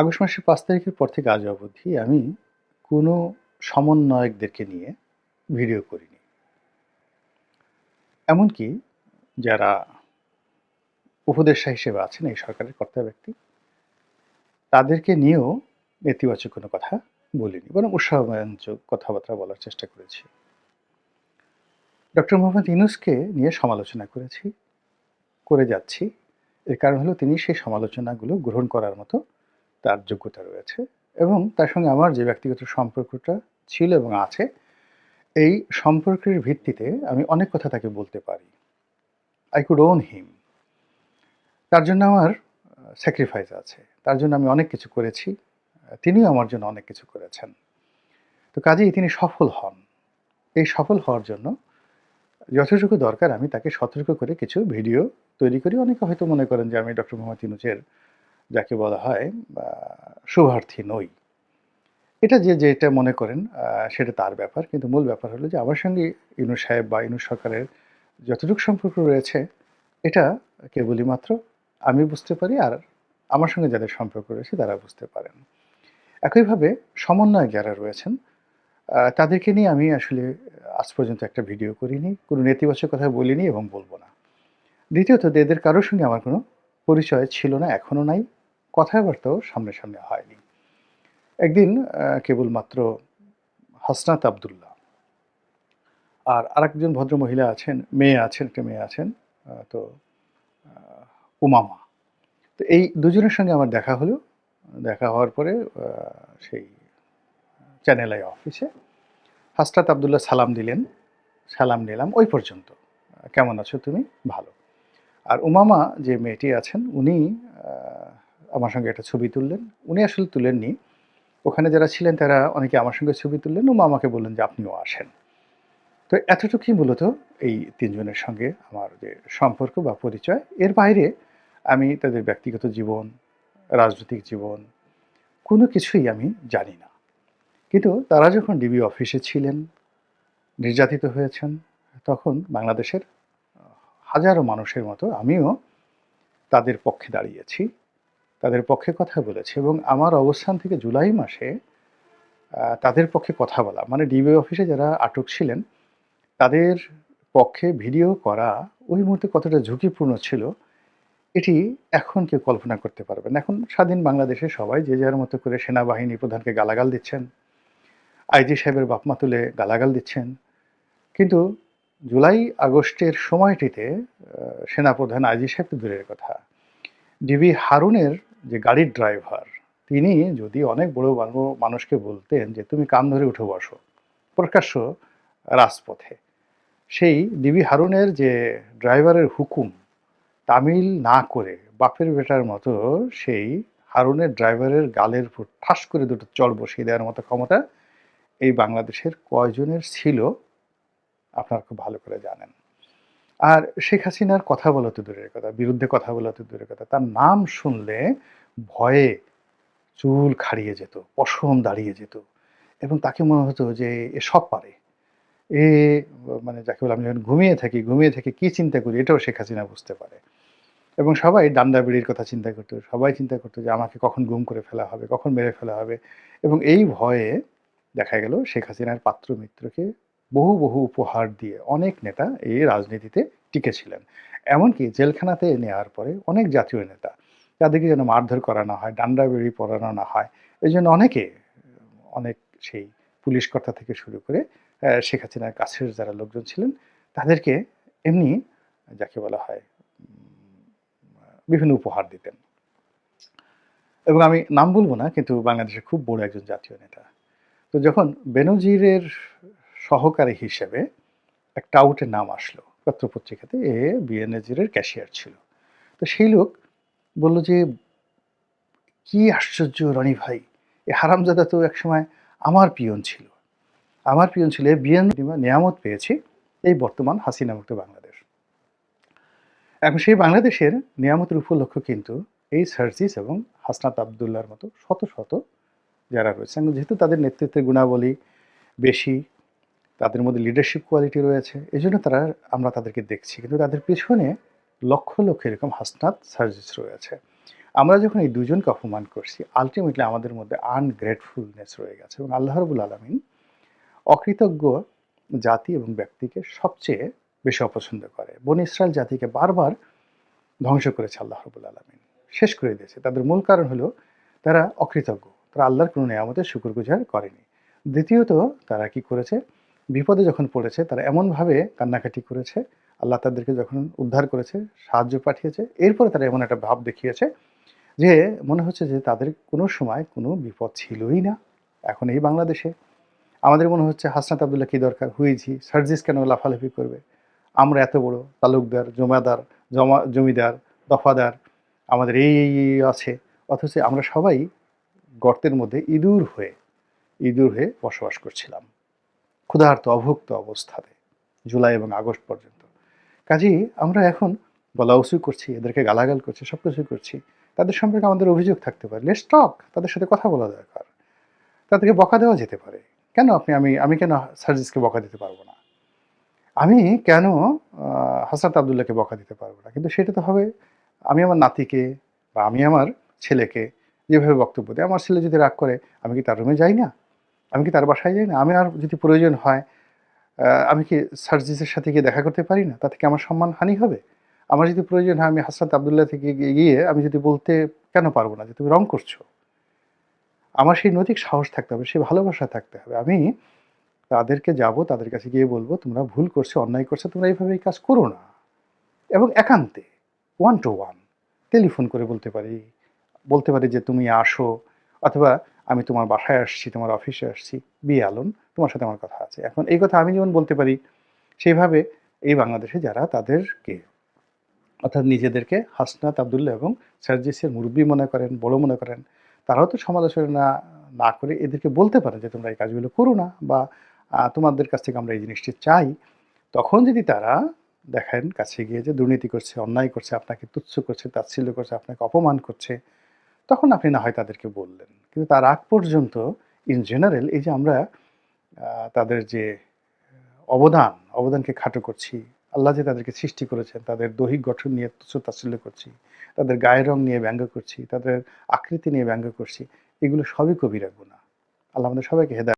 August মাসের পাঁচ তারিখের পর থেকে আজ অবধি আমি কোনো সমন্বয়কদেরকে নিয়ে ভিডিও করিনি। এমনকি যারা উপদেষ্টা হিসেবে আছেন এই সরকারের কর্তা ব্যক্তি, তাদেরকে নিয়েও নেতিবাচক কোনো কথা বলিনি, বরং উৎসাহব্যঞ্জক কথাবার্তা বলার চেষ্টা করেছি। ডক্টর মোহাম্মদ ইনুসকে নিয়ে সমালোচনা করেছি, করে যাচ্ছি। এর কারণ হলো তিনি সেই সমালোচনাগুলো গ্রহণ করার মতো তার যোগ্যতা রয়েছে এবং তার সঙ্গে আমার যে ব্যক্তিগত সম্পর্কটা ছিল এবং আছে, এই সম্পর্কের ভিত্তিতে আমি অনেক কথা তাকে বলতে পারি। আই কুড ওন হিম তার জন্য আমার স্যাক্রিফাইস আছে। তার জন্য আমি অনেক কিছু করেছি। তিনিও আমার জন্য অনেক কিছু করেছেন। তো কাজেই তিনি সফল হন। এই সফল হওয়ার জন্য যথেষ্ট দরকার আমি তাকে সতর্ক করে কিছু ভিডিও তৈরি করি। অনেকে হয়তো মনে করেন যে আমি ডক্টর মোহাম্মদ ইনুজের যাকে বলা হয় শুভার্থী নই। এটা যে যেটা মনে করেন সেটা তার ব্যাপার। কিন্তু মূল ব্যাপার হলো যে, আমার সঙ্গে ইনু সাহেব বা ইনু সরকারের যতটুকু সম্পর্ক রয়েছে, এটা কেবলই মাত্র আমি বুঝতে পারি আর আমার সঙ্গে যাদের সম্পর্ক রয়েছে, তারা বুঝতে পারেন। একইভাবে সমন্বয় যারা রয়েছেন তাদেরকে নিয়ে আমি আসলে আজ পর্যন্ত একটা ভিডিও করিনি, কোনো নেতিবাচক কথা বলিনি এবং বলব না। দ্বিতীয়ত, এদের কারোর সঙ্গে আমার কোনো পরিচয় ছিল না এখনও নাই। কথাবার্তাও সামনে সামনে হয়নি। একদিন কেবলমাত্র হাসনাত আবদুল্লাহ আর আরেকজন ভদ্র মহিলা আছেন, মেয়ে আছেন, একটা মেয়ে আছেন তো উমামা। তো এই দুজনের সঙ্গে আমার দেখা হলো। দেখা হওয়ার পরে সেই চ্যানেল আই অফিসে হাসরাত আবদুল্লাহ সালাম দিলেন। সালাম নিলাম, ওই পর্যন্ত। কেমন আছো তুমি? ভালো। আর উমামা যে মেয়েটি আছেন, উনি আমার সঙ্গে একটা ছবি তুললেন। উনি আসলে তুলেননি। ওখানে যারা ছিলেন তারা অনেকে আমার সঙ্গে ছবি তুললেন ও আমাকে বললেন যে আপনিও আসেন। তো এতটুকুই মূলত এই তিনজনের সঙ্গে আমার যে সম্পর্ক বা পরিচয়। এর বাইরে আমি তাদের ব্যক্তিগত জীবন, রাজনৈতিক জীবন, কোনো কিছুই আমি জানি না। কিন্তু তারা যখন ডিবি অফিসে ছিলেন, নির্যাতিত হয়েছেন, তখন বাংলাদেশের হাজারো মানুষের মতো আমিও তাদের পক্ষে দাঁড়িয়েছি। তাদের পক্ষে কথা বলেছে এবং আমার অবস্থান থেকে জুলাই মাসে তাদের পক্ষে কথা বলা মানে ডিবি অফিসে যারা আটক ছিলেন, তাদের পক্ষে ভিডিও করা ওই মুহূর্তে কতটা ঝুঁকিপূর্ণ ছিল, এটি এখন কেউ কল্পনা করতে পারবেন এখন স্বাধীন বাংলাদেশে সবাই যে যার মতো করে সেনাবাহিনী প্রধানকে গালাগাল দিচ্ছেন আইজি সাহেবের বাপমা তুলে গালাগাল দিচ্ছেন, কিন্তু জুলাই আগস্টের সময়টিতে সেনাপ্রধান আইজি সাহেব তো দূরের কথা। ডিবি হারুনের যে গাড়ির ড্রাইভার, তিনি যদি অনেক বড় মানু- মানুষকে বলতেন যে, তুমি কান ধরে উঠে বসো। প্রকাশ্য রাজপথে। সেই ডিবি হারুনের যে ড্রাইভারের হুকুম, তামিল না করে বাপের বেটার মতো সেই হারুনের ড্রাইভারের গালের উপর ঠাস করে দুটো চল বসিয়ে দেওয়ার মতো ক্ষমতা এই বাংলাদেশের কয়জনের ছিল, আপনারা খুব ভালো করে জানেন। আর শেখ হাসিনার কথা বলা তো দূরের কথা, বিরুদ্ধে কথা বলা তো দূরের কথা। তার নাম শুনলে ভয়ে চুল খাড়িয়ে যেত, পশম দাঁড়িয়ে যেত এবং তাকে মনে হতো যে এ সব পারে। এ মানে যাকে বলে আমি যখন ঘুমিয়ে থাকি, ঘুমিয়ে থেকে কি চিন্তা করি এটাও শেখ হাসিনা বুঝতে পারে। এবং সবাই ডান্ডা বিড়ির কথা চিন্তা করতো, সবাই চিন্তা করতো যে আমাকে কখন গুম করে ফেলা হবে, কখন মেরে ফেলা হবে। এবং এই ভয়ে দেখা গেল শেখ হাসিনার পাত্র মিত্রকে বহু বহু উপহার দিয়ে অনেক নেতা এই রাজনীতিতে টিকেছিলেন। এমনকি জেলখানাতে নেওয়ার পরে অনেক জাতীয় নেতা, তাদেরকে যেন মারধর করানো হয়, ডান্ডা পরানো না হয়, এই জন্য অনেকে, অনেক সেই পুলিশ কর্তা থেকে শুরু করে শেখ হাসিনার কাছের যারা লোকজন ছিলেন, তাদেরকে এমনি যাকে বলা হয় বিভিন্ন উপহার দিতেন। এবং আমি নাম বলব না, কিন্তু বাংলাদেশের খুব বড় একজন জাতীয় নেতা। তো যখন বেনজিরের সহকারী হিসেবে একটা আউটের নাম আসলো। পত্রপত্রিকাতে এ বিএনজিরের ক্যাশিয়ার ছিল। তো সেই লোক বলল যে, কি আশ্চর্য রনি ভাই, এ হারামজাদা তো একসময় আমার পিয়ন ছিল। আমার পিয়ন ছিল বিএন নিয়ামত পেয়েছি, এই বর্তমান হাসিনা মুক্ত বাংলাদেশ। এখন সেই বাংলাদেশের নিয়ামতের উপলক্ষ কিন্তু এই সার্জিস এবং হাসনাত আবদুল্লার মতো শত শত যারা রয়েছেন যেহেতু তাদের নেতৃত্বের গুণাবলী বেশি তাদের মধ্যে লিডারশিপ কোয়ালিটি রয়েছে এই জন্য তারা, আমরা তাদেরকে দেখছি। কিন্তু তাদের পেছনে লক্ষ লক্ষ এরকম হাসনাত সার্জিস রয়েছে। আমরা যখন এই দুজনকে অপমান করছি আলটিমেটলি আমাদের মধ্যে আনগ্রেটফুলনেস রয়ে গেছে এবং আল্লাহ রবুল আলমিন অকৃতজ্ঞ জাতি এবং ব্যক্তিকে সবচেয়ে বেশি অপছন্দ করে। বন ইসরায়েল জাতিকে বারবার ধ্বংস করেছে আল্লাহ রবুল আলমিন। শেষ করে দিয়েছে। তাদের মূল কারণ হলো তারা অকৃতজ্ঞ। তারা আল্লাহর কোনো নিয়ামতের শুকুরগুজার করেনি। দ্বিতীয়ত, তারা কি করেছে? বিপদে যখন পড়েছে, তারা এমনভাবে কান্নাকাটি করেছে, আল্লাহ তাদেরকে যখন উদ্ধার করেছে, সাহায্য পাঠিয়েছে, এরপরে তারা এমন একটা ভাব দেখিয়েছে যে, মনে হচ্ছে যে তাদের কোনো সময় কোনো বিপদ ছিলই না, এখন এই বাংলাদেশে। আমাদের মনে হচ্ছে, হাসনাত আবদুল্লাহ কী দরকার? হুইজি সার্জিস কেন লাফালাফি করবে? আমরা এত বড় তালুকদার, জমাদার, জমা, জমিদার, দফাদার, আমাদের এই আছে, অথচ আমরা সবাই গর্তের মধ্যে ইঁদুর হয়ে ইঁদুর হয়ে বসবাস করছিলাম। ক্ষুধার্ত অভুক্ত অবস্থাতে জুলাই এবং আগস্ট পর্যন্ত। কাজেই আমরা এখন গলা উঁচু করছি এদেরকে গালাগাল করছি সব কিছুই করছি তাদের সম্পর্কে আমাদের অভিযোগ থাকতে পারে। লেস টক তাদের সাথে কথা বলা দরকার। তাদেরকে বকা দেওয়া যেতে পারে। কেন আপনি আমি আমি কেন সার্জিসকে বকা দিতে পারব না? আমি কেন আহ, হাসনাত আবদুল্লাহকে বকা দিতে পারব না? কিন্তু সেটা তো হবে আমি আমার নাতিকে বা আমি আমার ছেলেকে যেভাবে বক্তব্য দিই আমার ছেলে যদি রাগ করে আমি কি তার রুমে যাই না? আমি কি তার বাসায় যাই না? আমি আর যদি প্রয়োজন হয় আমি কি সার্জিসের সাথে গিয়ে দেখা করতে পারি না? তাতে কি আমার সম্মান হানি হবে? আমার যদি প্রয়োজন হয়, আমি হাসনাত আবদুল্লাহ থেকে গিয়ে আমি যদি বলতে কেন পারব না যে তুমি রং করছ? আমার সেই নৈতিক সাহস থাকতে হবে, সেই ভালোবাসা থাকতে হবে। আমি তাদেরকে যাব, তাদের কাছে গিয়ে বলব, তোমরা ভুল করছ, অন্যায় করছ, তোমরা এইভাবে এই কাজ করো না। এবং একান্তে ওয়ান টু ওয়ান টেলিফোন করে বলতে পারি বলতে পারি যে তুমি আসো, অথবা আমি তোমার বাসায় আসছি, তোমার অফিসে আসছি, বিয়ে আলন, তোমার সাথে আমার কথা আছে। এখন এই কথা আমি যেমন বলতে পারি, সেইভাবে এই বাংলাদেশে যারা তাদেরকে, অর্থাৎ নিজেদেরকে হাসনাত আবদুল্লাহ এবং সার্জিসের মুরব্বী মনে করেন, বড় মনে করেন, তারাও তো সমালোচনা না করে এদেরকে বলতে পারে যে তোমরা এই কাজগুলো করো না বা তোমাদের কাছ থেকে আমরা এই জিনিসটি চাই। তখন যদি তারা দেখেন কাছে গিয়ে যে দুর্নীতি করছে, অন্যায় করছে, আপনাকে তুচ্ছ করছে, তাচ্ছিল্য করছে, আপনাকে অপমান করছে, তখন আপনি না হয় তাদেরকে বললেন। কিন্তু তার আগ পর্যন্ত ইন জেনারেল এই যে আমরা তাদের যে অবদান, অবদানকে খাটো করছি, আল্লাহ যে তাদেরকে সৃষ্টি করেছেন, তাদের দৈহিক গঠন নিয়ে তুচ্ছ তাচ্ছল্য করছি, তাদের গায়ের রং নিয়ে ব্যঙ্গ করছি, তাদের আকৃতি নিয়ে ব্যঙ্গ করছি, এগুলো সবই কবিরা গুণা আল্লাহ আমাদের সবাইকে হেদায়